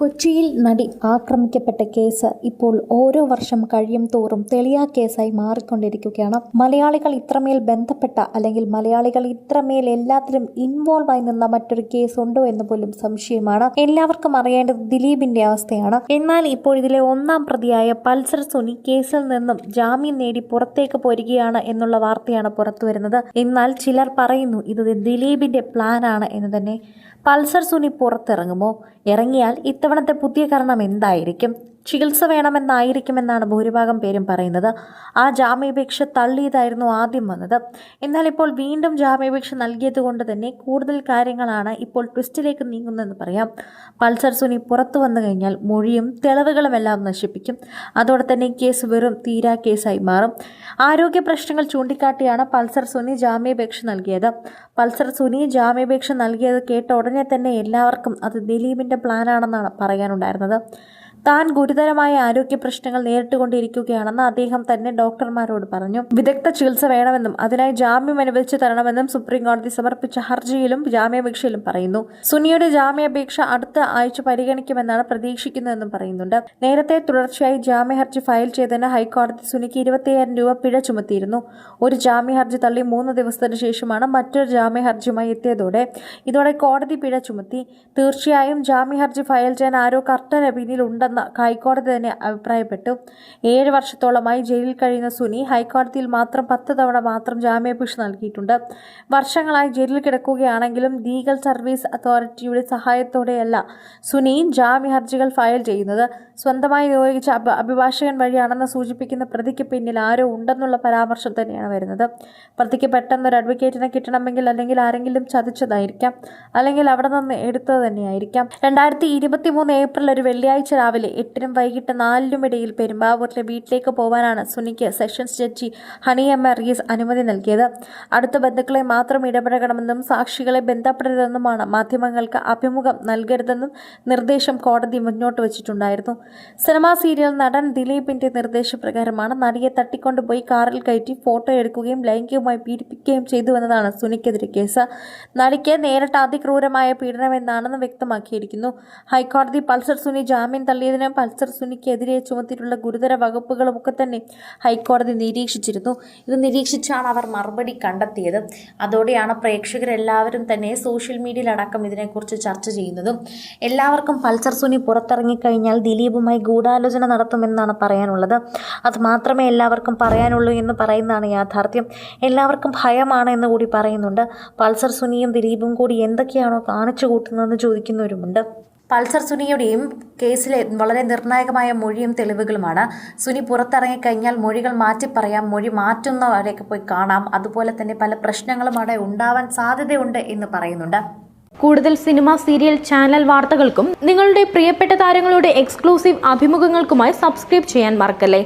കൊച്ചിയിൽ നടി ആക്രമിക്കപ്പെട്ട കേസ് ഇപ്പോൾ ഓരോ വർഷം കഴിയും തോറും തെളിയാ കേസായി മാറിക്കൊണ്ടിരിക്കുകയാണ്. മലയാളികൾ ഇത്രമേൽ ബന്ധപ്പെട്ട അല്ലെങ്കിൽ മലയാളികൾ ഇത്രമേൽ എല്ലാത്തിലും ഇൻവോൾവ് ആയി നിന്ന മറ്റൊരു കേസ് ഉണ്ടോ എന്ന് പോലും സംശയമാണ്. എല്ലാവർക്കും അറിയേണ്ടത് ദിലീപിന്റെ അവസ്ഥയാണ്. എന്നാൽ ഇപ്പോൾ ഇതിലെ ഒന്നാം പ്രതിയായ പൾസർ സുനി കേസിൽ നിന്നും ജാമ്യം നേടി പുറത്തേക്ക് പോരുകയാണ് എന്നുള്ള വാർത്തയാണ് പുറത്തുവരുന്നത് എന്നാൽ ചിലർ പറയുന്നു ഇത് ദിലീപിന്റെ പ്ലാനാണ് എന്ന് തന്നെ. പൾസർ സുനി പുറത്തിറങ്ങുമോ? ഇറങ്ങിയാൽ ഇത്തവണത്തെ പുതിയ കാരണം എന്തായിരിക്കും? ചികിത്സ വേണമെന്നായിരിക്കുമെന്നാണ് ഭൂരിഭാഗം പേരും പറയുന്നത്. ആ ജാമ്യാപേക്ഷ തള്ളിയതായിരുന്നു ആദ്യം വന്നത്. എന്നാൽ ഇപ്പോൾ വീണ്ടും ജാമ്യാപേക്ഷ നൽകിയത് കൊണ്ട് തന്നെ കൂടുതൽ കാര്യങ്ങളാണ് ഇപ്പോൾ ട്വിസ്റ്റിലേക്ക് നീങ്ങുന്നതെന്ന് പറയാം. പൾസർ സുനി പുറത്തു വന്നു കഴിഞ്ഞാൽ മൊഴിയും തെളിവുകളുമെല്ലാം നശിപ്പിക്കും. അതോടെ തന്നെ കേസ് വെറും തീരാ കേസായി മാറും. ആരോഗ്യ പ്രശ്നങ്ങൾ ചൂണ്ടിക്കാട്ടിയാണ് പൾസർ സുനി ജാമ്യാപേക്ഷ നൽകിയത്. പൾസർ സുനി ജാമ്യാപേക്ഷ നൽകിയത് കേട്ട ഉടനെ തന്നെ എല്ലാവർക്കും അത് ദിലീപിന്റെ പ്ലാനാണെന്നാണ് പറയാനുണ്ടായിരുന്നത്. താൻ ഗുരുതരമായ ആരോഗ്യ പ്രശ്നങ്ങൾ നേരിട്ടുകൊണ്ടിരിക്കുകയാണെന്ന് അദ്ദേഹം തന്നെ ഡോക്ടർമാരോട് പറഞ്ഞു. വിദഗ്ധ ചികിത്സ വേണമെന്നും അതിനായി ജാമ്യം അനുവദിച്ചു തരണമെന്നും സുപ്രീം കോടതി സമർപ്പിച്ച ഹർജിയിലും ജാമ്യാപേക്ഷയിലും പറയുന്നു. സുനിയുടെ ജാമ്യാപേക്ഷ അടുത്ത ആഴ്ച പരിഗണിക്കുമെന്നാണ് പ്രതീക്ഷിക്കുന്നതെന്നും പറയുന്നുണ്ട്. നേരത്തെ തുടർച്ചയായി ജാമ്യ ഹർജി ഫയൽ ചെയ്തതിന് ഹൈക്കോടതി സുനിക്ക് ഇരുപത്തിയായിരം രൂപ പിഴ ചുമത്തിയിരുന്നു. ഒരു ജാമ്യ ഹർജി തള്ളി മൂന്ന് ദിവസത്തിന് ശേഷമാണ് മറ്റൊരു ജാമ്യ ഹർജിയുമായി എത്തിയതോടെ ഇതോടെ കോടതി പിഴ ചുമത്തി. തീർച്ചയായും ജാമ്യ ഹർജി ഫയൽ ചെയ്യാൻ ആരോ കർട്ടന് പിന്നിലുണ്ടെന്ന് ഹൈക്കോടതി തന്നെ അഭിപ്രായപ്പെട്ടു. ഏഴ് വർഷത്തോളമായി ജയിലിൽ കഴിയുന്ന സുനി ഹൈക്കോടതിയിൽ മാത്രം പത്ത് തവണ മാത്രം ജാമ്യാപേക്ഷ നൽകിയിട്ടുണ്ട്. വർഷങ്ങളായി ജയിലിൽ കിടക്കുകയാണെങ്കിലും ലീഗൽ സർവീസ് അതോറിറ്റിയുടെ സഹായത്തോടെയല്ല സുനി ജാമ്യ ഹർജികൾ ഫയൽ ചെയ്യുന്നത്. സ്വന്തമായി നിയോഗിച്ച അഭ അഭിഭാഷകൻ വഴിയാണെന്ന് സൂചിപ്പിക്കുന്ന പ്രതിക്ക് പിന്നിൽ ആരോ ഉണ്ടെന്നുള്ള പരാമർശം തന്നെയാണ് വരുന്നത്. പ്രതിക്ക് പെട്ടെന്ന് ഒരു അഡ്വക്കേറ്റിനെ കിട്ടണമെങ്കിൽ അല്ലെങ്കിൽ ആരെങ്കിലും ചതിച്ചതായിരിക്കാം. അല്ലെങ്കിൽ അവിടെ നിന്ന് എടുത്തത് തന്നെയായിരിക്കാം. രണ്ടായിരത്തി ഇരുപത്തി മൂന്ന് ഏപ്രിൽ ഒരു വെള്ളിയാഴ്ച രാവിലെ എട്ടിനും വൈകിട്ട് നാലിനും ഇടയിൽ പെരുമ്പാവൂരിലെ വീട്ടിലേക്ക് പോകാനാണ് സുനിക്ക് സെഷൻസ് ജഡ്ജി ഹണി എം റീസ് അനുമതി നൽകിയത്. അടുത്ത ബന്ധുക്കളെ മാത്രം ഇടപഴകണമെന്നും സാക്ഷികളെ ബന്ധപ്പെടരുതെന്നുമാണ് മാധ്യമങ്ങൾക്ക് അഭിമുഖം നൽകരുതെന്നും നിർദ്ദേശം കോടതി മുന്നോട്ട് വച്ചിട്ടുണ്ടായിരുന്നു. സിനിമാ സീരിയൽ നടൻ ദിലീപിന്റെ നിർദ്ദേശപ്രകാരമാണ് നടിയെ തട്ടിക്കൊണ്ടുപോയി കാറിൽ കയറ്റി ഫോട്ടോ എടുക്കുകയും ലൈംഗികമായി പീഡിപ്പിക്കുകയും ചെയ്തുവെന്നതാണ് സുനിക്കെതിരെ കേസ്. നടിക്ക് നേരിട്ട് അതിക്രൂരമായ പീഡനമെന്നാണെന്ന് വ്യക്തമാക്കിയിരിക്കുന്നു. ഹൈക്കോടതി പൾസർ സുനി ജാമ്യം തള്ളിയതിന് പൾസർ സുനിക്കെതിരെ ചുമത്തിയിട്ടുള്ള ഗുരുതര വകുപ്പുകളുമൊക്കെ തന്നെ ഹൈക്കോടതി നിരീക്ഷിച്ചിരുന്നു. ഇത് നിരീക്ഷിച്ചാണ് അവർ മറുപടി കണ്ടെത്തിയത്. അതോടെയാണ് പ്രേക്ഷകരെല്ലാവരും തന്നെ സോഷ്യൽ മീഡിയയിലടക്കം ഇതിനെക്കുറിച്ച് ചർച്ച ചെയ്യുന്നതും. എല്ലാവർക്കും പൾസർ സുനി പുറത്തിറങ്ങിക്കഴിഞ്ഞാൽ ദിലീപുമായി ഗൂഢാലോചന നടത്തുമെന്നാണ് പറയാനുള്ളത്. അത് മാത്രമേ എല്ലാവർക്കും പറയാനുള്ളൂ എന്ന് പറയുന്നതാണ് യാഥാർത്ഥ്യം. എല്ലാവർക്കും ഭയമാണ് എന്ന് കൂടി പറയുന്നുണ്ട്. പൾസർ സുനിയും ദിലീപും കൂടി എന്തൊക്കെയാണോ കാണിച്ചു കൂട്ടുന്നതെന്ന് ചോദിക്കുന്നവരുമുണ്ട്. പൾസർ സുനിയുടെയും കേസിലെ വളരെ നിർണായകമായ മൊഴിയും തെളിവുകളുമാണ്. സുനി പുറത്തിറങ്ങിക്കഴിഞ്ഞാൽ മൊഴികൾ മാറ്റി പറയാം മൊഴി മാറ്റുന്നവരെയൊക്കെ പോയി കാണാം. അതുപോലെ തന്നെ പല പ്രശ്നങ്ങളും അവിടെ ഉണ്ടാവാൻ സാധ്യതയുണ്ട് എന്ന് പറയുന്നുണ്ട്. കൂടുതൽ സിനിമ സീരിയൽ ചാനൽ വാർത്തകൾക്കും നിങ്ങളുടെ പ്രിയപ്പെട്ട താരങ്ങളുടെ എക്സ്ക്ലൂസീവ് അഭിമുഖങ്ങൾക്കുമായി സബ്സ്ക്രൈബ് ചെയ്യാൻ മറക്കല്ലേ?